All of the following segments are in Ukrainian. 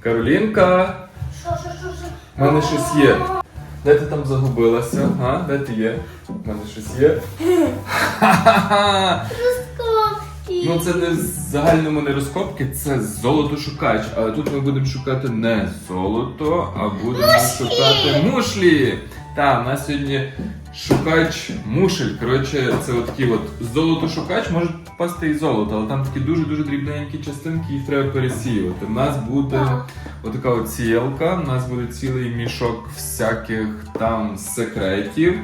Каролінка, Що, що, що, що? в мене щось є. Де ти там загубилася? А? Де ти є? В мене щось є. Ха-ха-ха! Розкопки. Ну це не в загальному не розкопки, це золотошукач. Але тут ми будемо шукати не золото, а будемо шукати мушлі. Так, у нас сьогодні шукач мушель. Коротше, це от такий от золотошукач, може попасти і золото, але там такі дуже-дуже дрібненькі частинки, їх треба пересіювати. У нас буде Так. отака от сіялка, у нас буде цілий мішок всяких там секретів.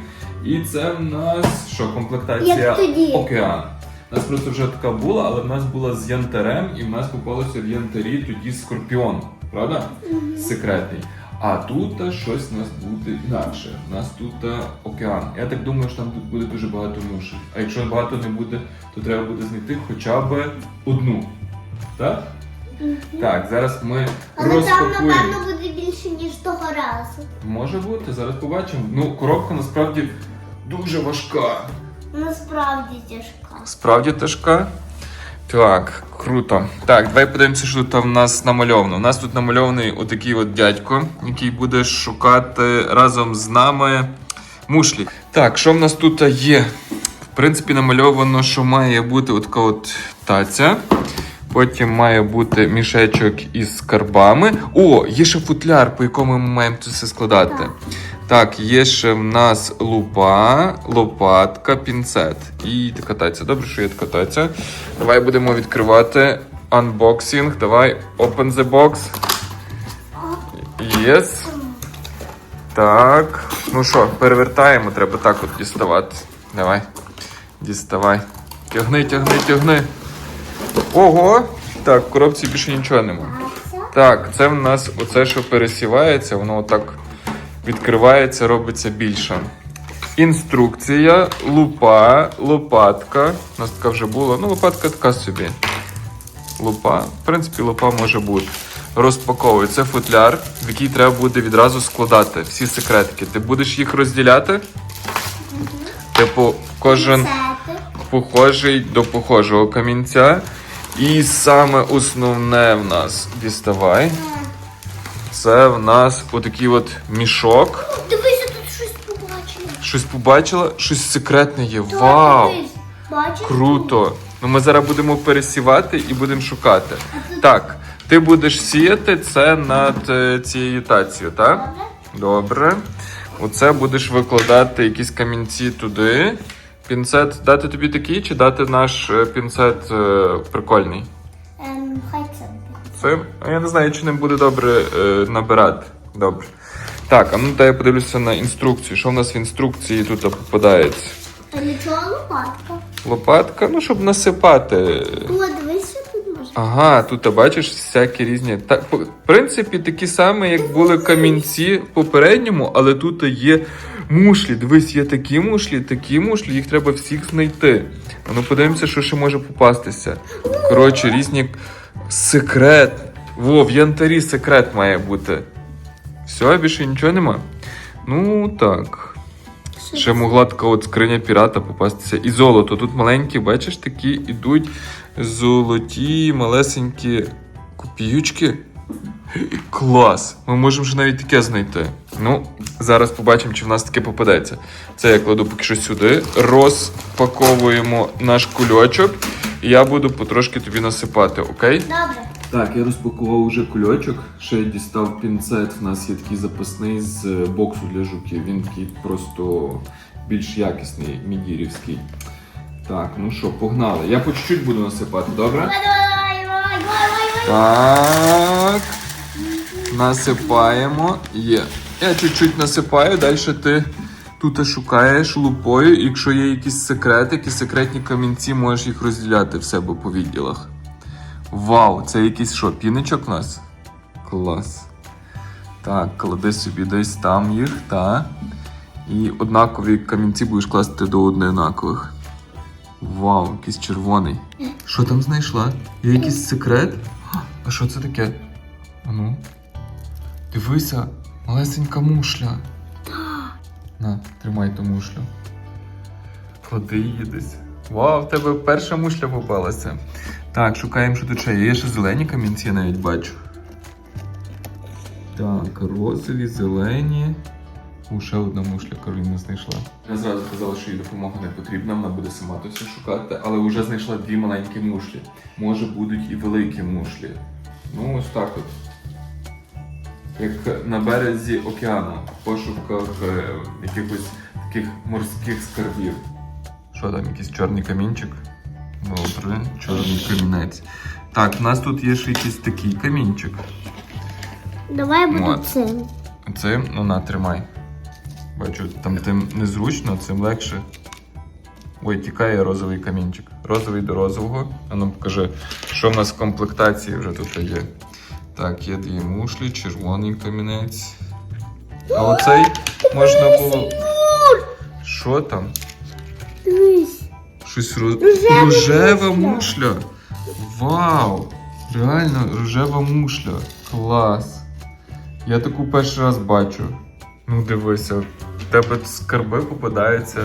І це в нас що, комплектація океан. У нас просто вже така була, але в нас була з янтарем, і в нас попалося в янтарі тоді скорпіон, правда? Секретний. А тут щось у нас буде інакше. У нас тут океан. Я так думаю, що там буде дуже багато мушель. А якщо багато не буде, то треба буде знайти хоча б одну. Так? Так, зараз ми Але там, напевно, буде більше, ніж того разу. Може бути, зараз побачимо. Ну, коробка насправді дуже важка. Насправді тяжка. Справді тяжка. Так, круто. Так, давай подивимося, що тут в нас намальовано. У нас тут намальований отакий от дядько, який буде шукати разом з нами мушлі. Так, що в нас тут є? В принципі, намальовано, що має бути отака от таця. Потім має бути мішечок із скарбами. О, є ще футляр, по якому ми маємо це все складати. Так. Є ще в нас лупа, лопатка, пінцет. І таця. Добре, що є таця. Давай будемо відкривати анбоксинг. Давай, open the box. Yes. Так. Ну що, перевертаємо, треба так от діставати. Давай. Діставай. Тягни, тягни, тягни. Ого! Так, в коробці більше нічого немає. Так, це в нас оце, що пересівається, воно отак відкривається, робиться більше. Інструкція, лупа, лопатка. У нас така вже була. Ну, лопатка така собі. Лупа. В принципі, лупа може бути. Розпаковую. Це футляр, в який треба буде відразу складати всі секретики. Ти будеш їх розділяти? Типу, кожен похожий до похожого камінця. І саме основне в нас діставай. Це в нас отакий от мішок. Дивися, тут щось побачила. Щось побачила, щось секретне є. Так, Вау! дивись. Бачиш? Круто! Ну ми зараз будемо пересівати і будемо шукати. Так, ти будеш сіяти це над е, цією тацією, так? Добре? Добре. Оце будеш викладати якісь камінці туди. Пінцет дати тобі такий чи дати наш е, пінцет е, прикольний? Ем, хай це а я не знаю, чи ним буде добре е, набирати. Добре. Так, а ну дай я подивлюся на інструкцію. Що в нас в інструкції тут попадається? Та нічого лопатка. Лопатка, ну щоб насипати. О, дивись, що тут може. Ага, тут ти бачиш всякі різні. Так, в принципі, такі самі, як були камінці в попередньому, але тут є мушлі. Дивись, є такі мушлі, такі мушлі, їх треба всіх знайти. А ну подивимося, що ще може попастися. Коротше, різні секрет. Во, в янтарі секрет має бути. Все, більше нічого нема. Ну так. Ще могла така от скриня пірата попастися. І золото. Тут маленькі, бачиш, такі ідуть золоті, малесенькі копіючки. Клас! Ми можемо вже навіть таке знайти. Ну, зараз побачимо, чи в нас таке попадеться. Це я кладу поки що сюди. Розпаковуємо наш кульочок. І я буду потрошки тобі насипати, окей? Добре. Так, я розпакував уже кульочок. Ще дістав пінцет. У нас є такий запасний з е, боксу для жуків. Він такий просто більш якісний, мідірівський. Так, ну що, погнали. Я по чуть-чуть буду насипати, добре? Давай, давай, давай, давай, давай. Так. Насипаємо. Є. Я чуть-чуть насипаю, далі ти тут шукаєш лупою. Якщо є якісь секретики, секретні камінці, можеш їх розділяти в себе по відділах. Вау, це якийсь що, піничок у нас? Клас. Так, клади собі десь там їх, та. І однакові камінці будеш класти до однакових. Вау, якийсь червоний. Що там знайшла? Є якийсь секрет? А що це таке? Ану. Дивися, малесенька мушля. На, тримай ту мушлю. Клади її десь. Вау, в тебе перша мушля попалася. Так, шукаємо, що тут ще є. Ще зелені камінці, я навіть бачу. Так, розові, зелені. У, ще одна мушля Кароліна знайшла. Я зразу сказала, що їй допомога не потрібна, вона буде сама то все шукати, але вже знайшла дві маленькі мушлі. Може будуть і великі мушлі. Ну, ось так от. Як на березі океану, в пошуках е, якихось таких морських скарбів. Що там, якийсь чорний камінчик? Добре, чорний камінець. Так, в нас тут є ще якийсь такий камінчик. Давай буду Вот. цим. Цим, ну на, тримай. Бачу, там тим незручно, цим легше. Ой, тікає розовий камінчик. Розовий до розового. А ну покажи, що в нас в комплектації вже тут є. Так, є дві мушлі, червоний камінець. А оцей можна було. Що там? Дивись. Щось роз... Рожева рожева мушля. мушля. Вау! Реально рожева мушля. Клас. Я таку перший раз бачу. Ну дивися, в тебе скарби попадаються.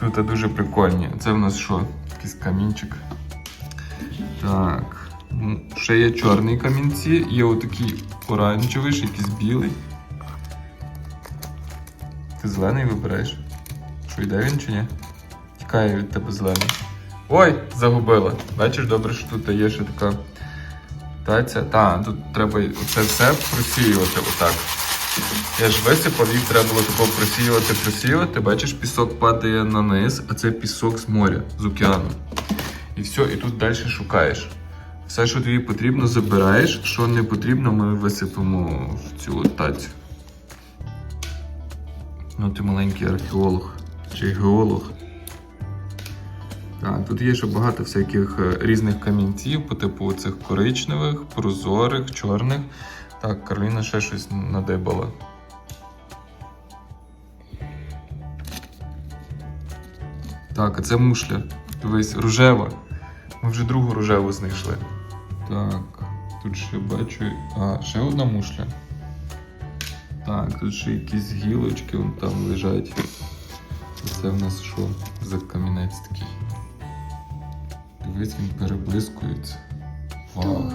Тут дуже прикольні. Це в нас що? Якийсь камінчик. Так. Ще є чорні камінці, є отакий оранжевий, ще якийсь білий. Ти зелений вибираєш? Що йде він чи ні? Тікає від тебе зелений. Ой, загубила. Бачиш, добре, що тут є ще така таця. Та, тут треба це все просіювати отак. Я ж висипав, їх треба було тако просіювати, просіювати. Бачиш, пісок падає на низ, а це пісок з моря, з океану. І все, і тут далі шукаєш. Все, що тобі потрібно, забираєш. Що не потрібно, ми висипемо в цю тацю. Ну, ти маленький археолог чи геолог. Так, тут є ще багато всяких е, різних камінців, по типу цих коричневих, прозорих, чорних. Так, Кароліна ще щось надибала. Так, а це мушля. Дивись, рожева. Ми вже другу рожеву знайшли. Так, тут ще бачу. А, ще одна мушля. Так, тут ще якісь гілочки вон там лежать. Це в нас що за камінець такий? Дивись, він переблискується. Вау.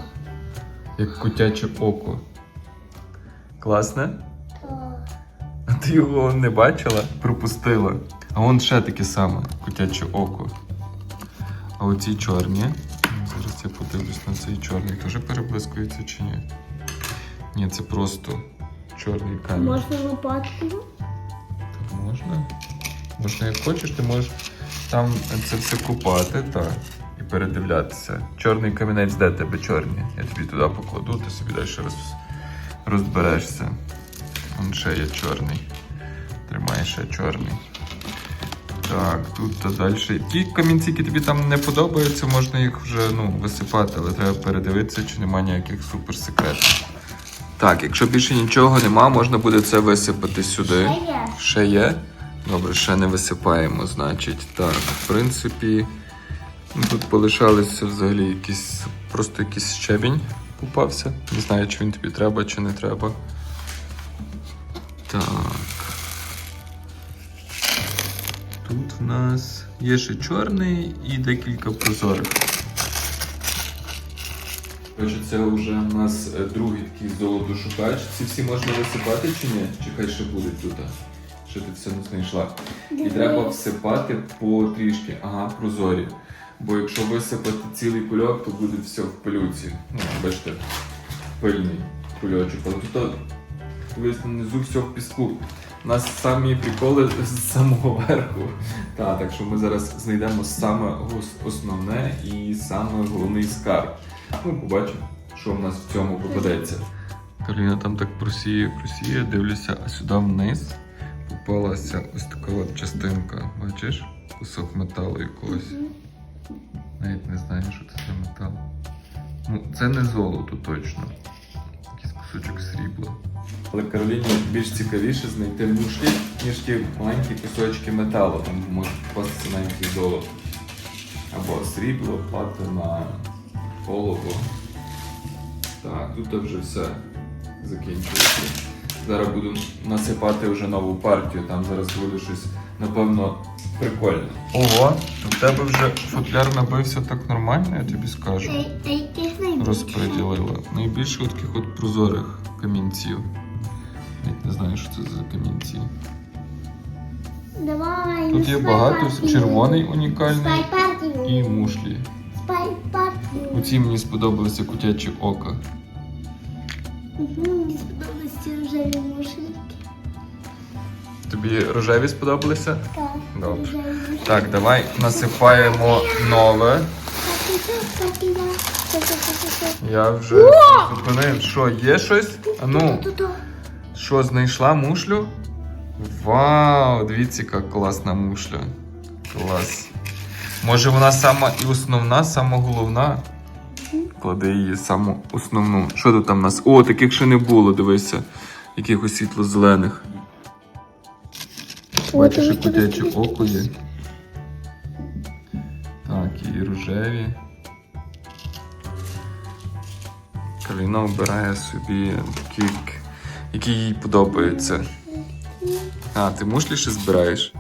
Як котяче око. Класне? А ти його не бачила? Пропустила. А вон ще таке саме котяче око. А оці чорні. Я подивлюсь на цей чорний. Теж переблискується чи ні? Ні, це просто чорний камінь. Можна лопаткою? Так можна. Можна як хочеш, ти можеш там це все купати, так. І передивлятися. Чорний камінець, де тебе чорні? Я тобі туди покладу, ти собі далі роз... розберешся. Вон ще є чорний. Тримай ще чорний. Так, тут та далі. Ті камінці, які тобі там не подобаються, можна їх вже ну, висипати, але треба передивитися, чи немає ніяких суперсекретів. Так, якщо більше нічого нема, можна буде це висипати сюди. Ще є. Ще є? Добре, ще не висипаємо, значить. Так, в принципі, ну, тут полишалися взагалі якісь, просто якийсь щебінь попався. Не знаю, чи він тобі треба, чи не треба. Так. Нас є ще чорний і декілька прозорих. Отже, це вже у нас е, другий такий золотошукач. Ці всі можна висипати чи ні? Чи хай ще будуть тут? Що ти все не знайшла? І треба всипати по трішки. Ага, прозорі. Бо якщо висипати цілий кульок, то буде все в пилюці. Ну, бачите, пильний кульочок. Але тут внизу все в піску. У нас самі приколи з самого верху. Та, так що ми зараз знайдемо саме основне і саме головний скарб. Ну, побачимо, що в нас в цьому попадеться. Кароліна там так просіє, просіє, дивлюся, а сюди вниз попалася ось така от частинка. Бачиш? Кусок металу якогось. Навіть не знаю, що це за метал. Ну, це не золото точно. Якийсь кусочок срібла. Але Кароліні більш цікавіше знайти мушлі, ніж ті маленькі кусочки металу. Там може попастися навіть і золото. Або срібло, платина, олово. Так, тут вже все закінчується. Зараз буду насипати вже нову партію. Там зараз буде щось напевно, прикольне. Ого, у тебе вже футляр набився так нормально, я тобі скажу. Розподілила. Найбільше от таких от прозорих камінців. Навіть не знаю, що це за камінці. Давай. Тут є багато червоний унікальний і мушлі. Спай партію. Мені сподобалися котячі ока. Мені сподобалися рожеві мушельки. Тобі рожеві сподобалися? Так. Добре. Так, давай насипаємо нове. Я. Вже зупинив. Що, є щось? А ну. Що, знайшла мушлю? Вау, дивіться, яка класна мушля. Клас. Може вона сама і основна, сама головна? Клади її саму основну. Що тут там у нас? О, таких ще не було, дивися. Якихось світло-зелених. Бачиш, і ось котяче око є. Так, і рожеві. Каліна обирає собі такі, які їй подобаються. А, ти мушлі ще збираєш?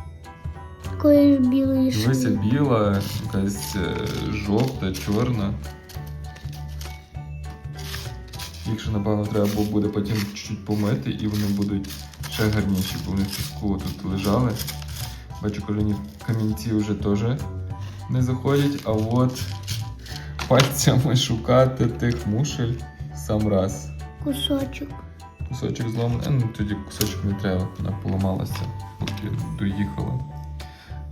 Такої ж білої Дивися, біла, якась е, жовта, чорна. Їх ще, напевно, треба бу- буде потім чуть-чуть помити, і вони будуть ще гарніші, бо вони циску тут лежали. Бачу, коліні камінці вже теж не заходять, а от пальцями шукати тих мушель сам раз. Кусочок. Кусочок зломаний. Е, Ну тоді кусочок не треба, вона поламалася, поки доїхала.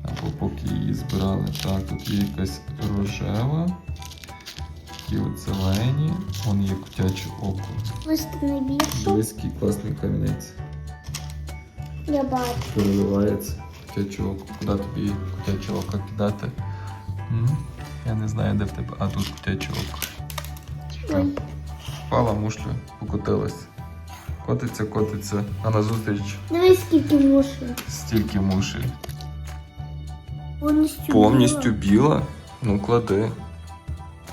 Або поки її збирали. Так, тут є якась рожева. Такі от зелені. Вон є котяче око. Який класний камінець. Я бачу. Переливається котяче око. Куди тобі котяче око кидати? М? Я не знаю, де в тебе. А тут котяче око. Впала мушлю, покотилась. Котиться, котиться. А назустріч Дивись, скільки мушель. стільки мушель. Повністю. Повністю біла? Ну, клади.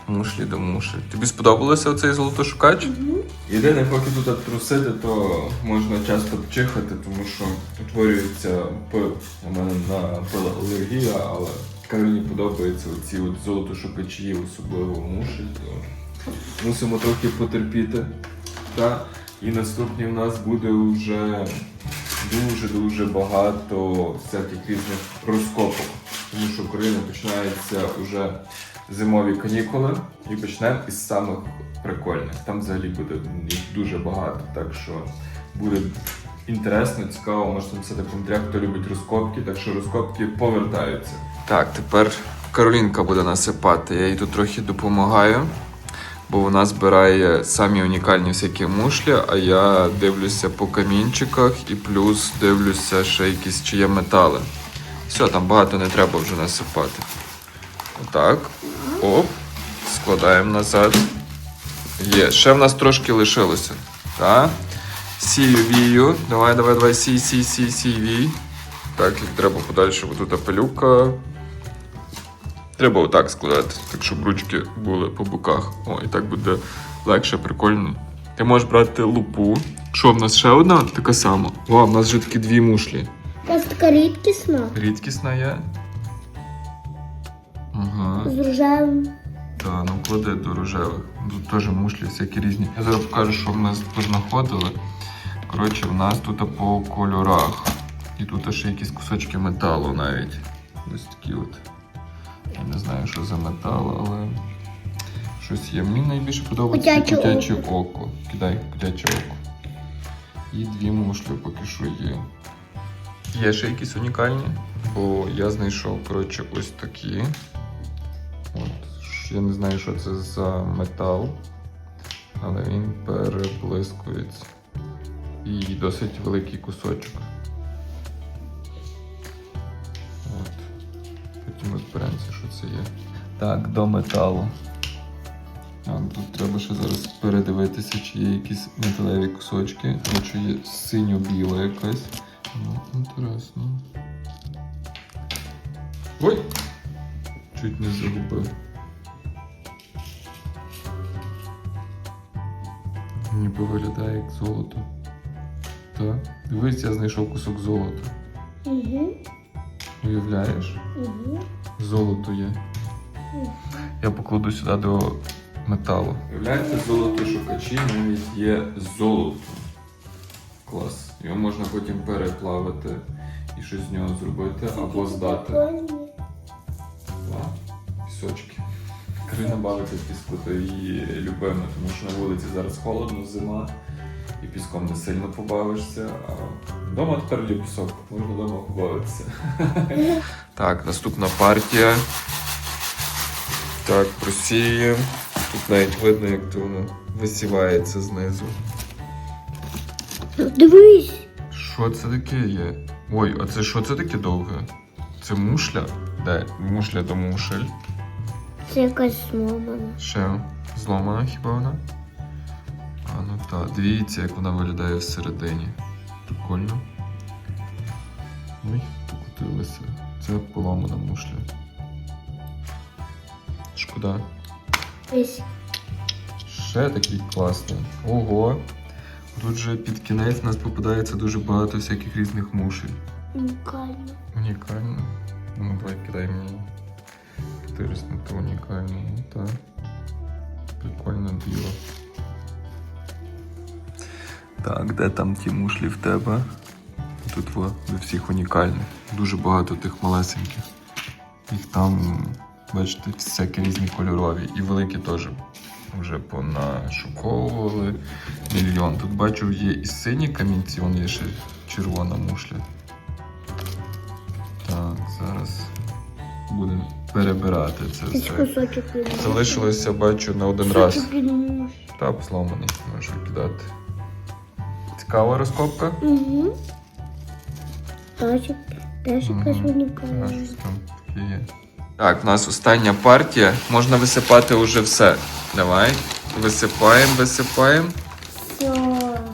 Мушлі до мушлі. Тобі сподобався оцей золотошукач? Угу. Єдине, поки тут трусити, то можна часто пчихати, тому що утворюється пил. У мене на пил алергія, але Кароліні подобаються оці от золотошукачі, особливо мушель, то мусимо трохи потерпіти. Та? І наступний в нас буде вже дуже-дуже багато всяких різних розкопок. Тому що Україна починаються вже зимові канікули і почнемо із самих прикольних. Там взагалі буде їх дуже багато, так що буде інтересно, цікаво, можете написати в коментарях, хто любить розкопки, так що розкопки повертаються. Так, тепер Каролінка буде насипати. Я їй тут трохи допомагаю, бо вона збирає самі унікальні всякі мушлі, а я дивлюся по камінчиках і плюс дивлюся ще якісь чи є метали. Все, там багато не треба вже насипати. Отак. Оп. Складаємо назад. Є. Ще в нас трошки лишилося. Так. Сію вію. Давай, давай, давай, сій, сій, сій, сій, вій. Так, їх треба подальше, бо тут пилюка. Треба отак складати, так щоб ручки були по боках. О, і так буде легше, прикольно. Ти можеш брати лупу. Що, в нас ще одна така сама? О, в нас вже такі дві мушлі. Ось така рідкісна. Рідкісна є. Ага. З рожевим. Та, ну клади до рожевих. Тут теж мушлі всякі різні. Я зараз покажу, що в нас познаходили. Коротше, в нас тут по кольорах. І тут ще якісь кусочки металу навіть. Ось такі от. Я не знаю, що за метал, але щось є. Мені найбільше подобається Котяче котяче око. Кидай котяче око. І дві мушлі поки що є. Є ще якісь унікальні, бо я знайшов, коротше, ось такі. От, я не знаю, що це за метал, але він переблискується. І досить великий кусочок. Розберемося, що це є. Так, до металу. А, тут треба ще зараз передивитися, чи є якісь металеві кусочки, або чи є синьо-біла якась. Ну, інтересно. Ой! Чуть не загубив. Ніби виглядає як золото. Так. Дивись, я знайшов кусок золота. Угу. Уявляєш? Угу. Золото є. Я покладу сюди до металу. Уявляєте, золотошукачі навіть є золото. Клас. Його можна потім переплавити і щось з нього зробити або здати. Пісочки. Карина бавиться піску, то її любиме, тому що на вулиці зараз холодно, зима, і піском не сильно побавишся. А вдома тепер є пісок, можна вдома побавитися. Так, наступна партія. Так, просіюємо. Тут навіть видно, як то воно висівається знизу. Дивись. Що це таке є? Ой, а це що це таке довге? Це мушля? Де? Мушля до мушель. Це якась зломана. Ще зломана хіба вона? Ну так, дивіться, як вона виглядає всередині. Прикольно. Ой, покотилася. Це поламана мушля. Шкода. Ось. Ще такий класний. Ого. Тут же під кінець у нас попадається дуже багато всяких різних мушель. Унікально. Унікально. Ну, давай кидай мені. Тириснути унікально. Ну так. Прикольно біло. Так, де там ті мушлі в тебе? Тут во, до всіх унікальних. Дуже багато тих малесеньких. Їх там, бачите, всякі різні кольорові. І великі теж вже понашуковували мільйон. Тут бачу, є і сині камінці, вон є ще червона мушля. Так, зараз будемо перебирати це все. Залишилося, бачу, на один раз. Та зламаний, можу кидати. Цікава розкопка? Угу. Теж, якась унікальна. Щось там таке є. Так, у нас остання партія. Можна висипати уже все. Давай. Висипаємо, висипаємо. Все.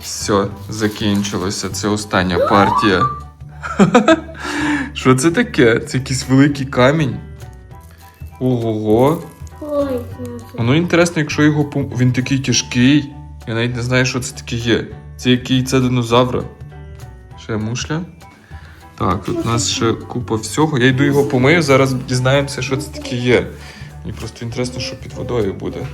Все, закінчилося. Це остання партія. Що це таке? Це якийсь великий камінь. Ого-го. Ну. Воно інтересно, якщо його він такий тяжкий. Я навіть не знаю, що це таке є. Це який це динозавра? Ще мушля. Так, тут у нас ще купа всього. Я йду його помию, зараз дізнаємося, що це таке є. Мені просто інтересно, що під водою буде.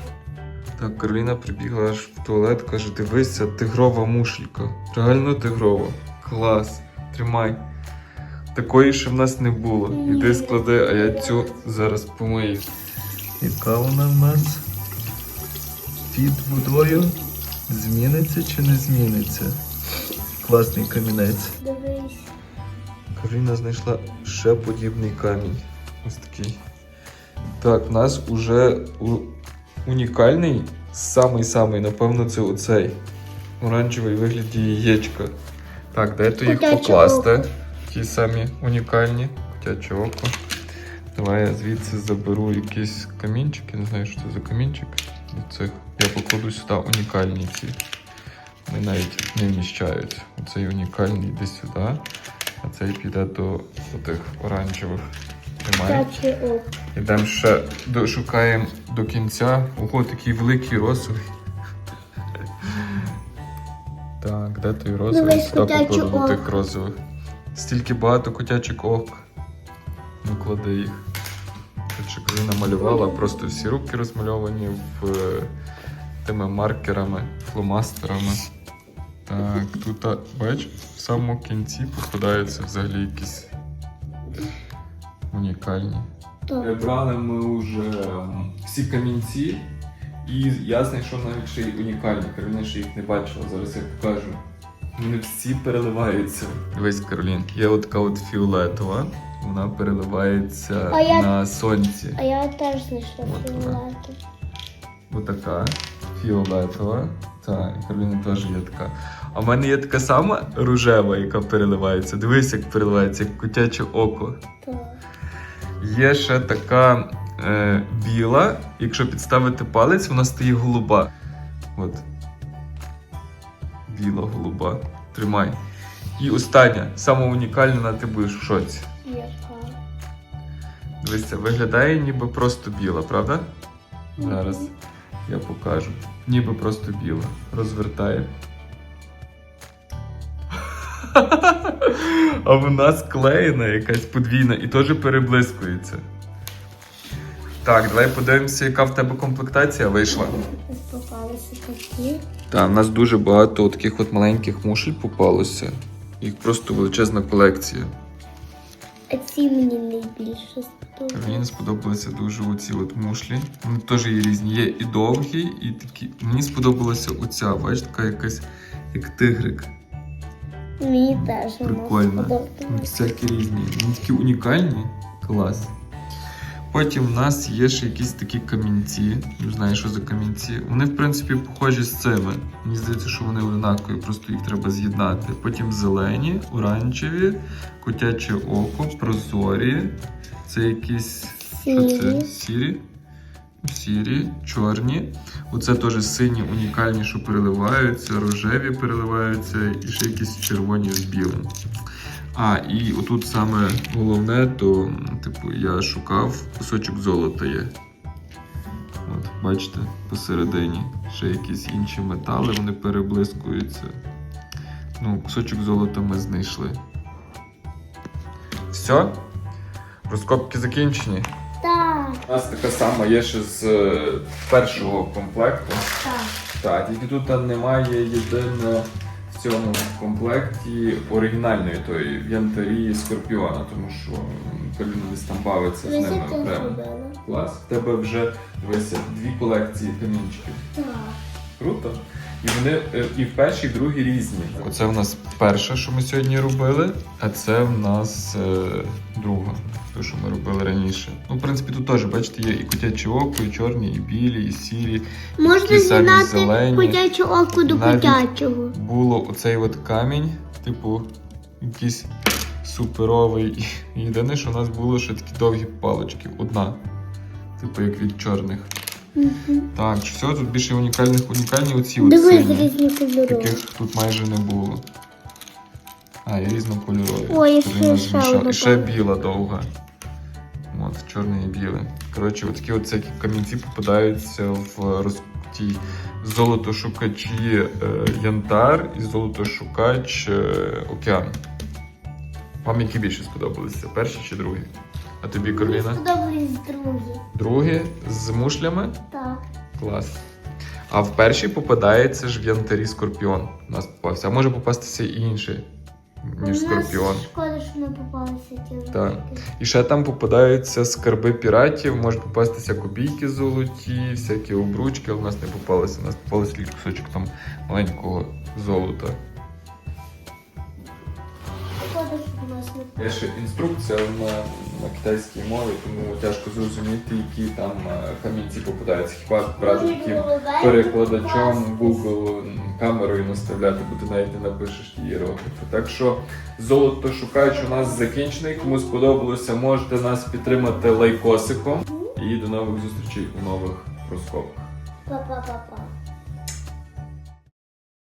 Так, Кароліна прибігла аж в туалет, каже: дивися, тигрова мушелька. Реально тигрова. Клас. Тримай. Такої ще в нас не було. Іди склади, а я цю зараз помию. Яка вона в нас? Під водою зміниться чи не зміниться? Класний камінець. Дивись. Кароліна знайшла ще подібний камінь. Ось такий. Так, в нас уже унікальний, самий-самий, напевно, це оцей. Оранжевий в вигляді яєчка. Так, де то їх покласти? Ті самі унікальні. Котяче око. Давай я звідси заберу якийсь камінчик. Я не знаю, що це за камінчик. Цих. Я покладу сюди унікальні ці. Вони навіть не вміщають. Оцей унікальний йде сюди, а цей піде до тих оранжевих. Ідемо ще дошукаємо до кінця. Ого, такий великий розовий. Так, де той розовий? Сюди покладу тих розових. Стільки багато котячих ок. Ну, клади їх. Намалювала, просто всі руки розмальовані в е, тими маркерами, фломастерами. Так, тут, бач, в самому кінці попадаються взагалі якісь унікальні. Так. Прибрали ми вже ем, всі камінці, і я знайшов навіть ще й унікальні. Кароліна ще їх не бачила, зараз я покажу. Вони всі переливаються. Дивись, Каролін, є от така от фіолетова, вона переливається А я- на сонці. А я теж знайшла фіолету. Отака фіолетова. Так, і Кароліна теж є така. А в мене є така сама рожева, яка переливається. Дивись, як переливається, як котяче око. Так. Є ще така е, біла, якщо підставити палець, вона стає голуба. От. Біла голуба. Тримай. І остання, сама унікальна, ти будеш в шоці. Яка? Дивися, виглядає ніби просто біла, правда? Зараз я покажу. Ніби просто біла. Розвертає. А вона склеєна, якась подвійна, і теж переблискується. Так, давай подивимося, яка в тебе комплектація вийшла. Попалися такі. Так, в нас дуже багато таких от маленьких мушель попалося. Їх просто величезна колекція. А ці мені найбільше сподобалися. Мені сподобалися дуже оці от мушлі. Вони теж є різні. Є і довгі, і такі. Мені сподобалася оця, бачиш, така якась як тигрик. Мені теж Прикольно. Всякі різні. Вони такі унікальні. Клас. Потім в нас є ще якісь такі камінці. Не знаю, що за камінці. Вони, в принципі, похожі з цими. Мені здається, що вони однакові, просто їх треба з'єднати. Потім зелені, оранжеві, котяче око, прозорі. Це якісь. Що це? Сірі. Сірі. Сірі, чорні. Оце теж сині, унікальні, що переливаються, рожеві переливаються, і ще якісь червоні з білим. А, і отут саме головне, то, типу, я шукав кусочок золота є. От, бачите, посередині. Ще якісь інші метали, вони переблискуються. Ну, кусочок золота ми знайшли. Все? Розкопки закінчені. Так, У нас така сама є ще з е, першого комплекту. так. Так, тільки тут немає єдине в цьому комплекті оригінальної тої янтарі Скорпіона, тому що Поліна десь там бавиться з ними окремо. Клас. У тебе вже дивися, дві колекції камінчиків. Так. Круто. І вони е, і в першій, і в другій різні. Оце в нас перше, що ми сьогодні робили, а це в нас е, друга, те, що ми робили раніше. Ну, в принципі, тут теж, бачите, є і котяче око, і чорні, і білі, і сірі. Можна Такі самі зелені. котяче око до Навіть- котячого. Було оцей от камінь, типу, якийсь суперовий. Єдине, що у нас було ще такі довгі палички. Одна. Типу, як від чорних. Мгм. Так, все, тут більше унікальних, унікальні оці сині. різні кольори. Таких тут майже не було. А, і різнокольорові. Ой, і Тут ще- ще одна І ще біла довга. От, чорний і білий. Коротше, от такі от всякі камінці попадаються в роз... тій золотошукачі е, янтар і золотошукач е, океан. Вам які більше сподобалися? Перші чи другі? А тобі Кароліна? сподобались другі. Другі з мушлями? Так. Клас. А в першій попадається ж в янтарі скорпіон. У нас попався. А може попастися і інший, ніж У нас скорпіон. Шкода, що не попалися ті Так. І ще там попадаються скарби піратів, можуть попастися копійки золоті, всякі обручки, але в нас не попалися. У нас попалися тільки кусочок там маленького золота. Шкода, що в нас не Є ще інструкція на, на китайській мові, тому тяжко зрозуміти, які там е, камінці попадаються. Хіба брати таким перекладачом. Google камерою наставляти, бо ти навіть не напишеш ті іерогліфи. Так що золото шукач у нас закінчений. Кому сподобалося, можете нас підтримати лайкосиком. І до нових зустрічей у нових розкопках. Па-па-па-па.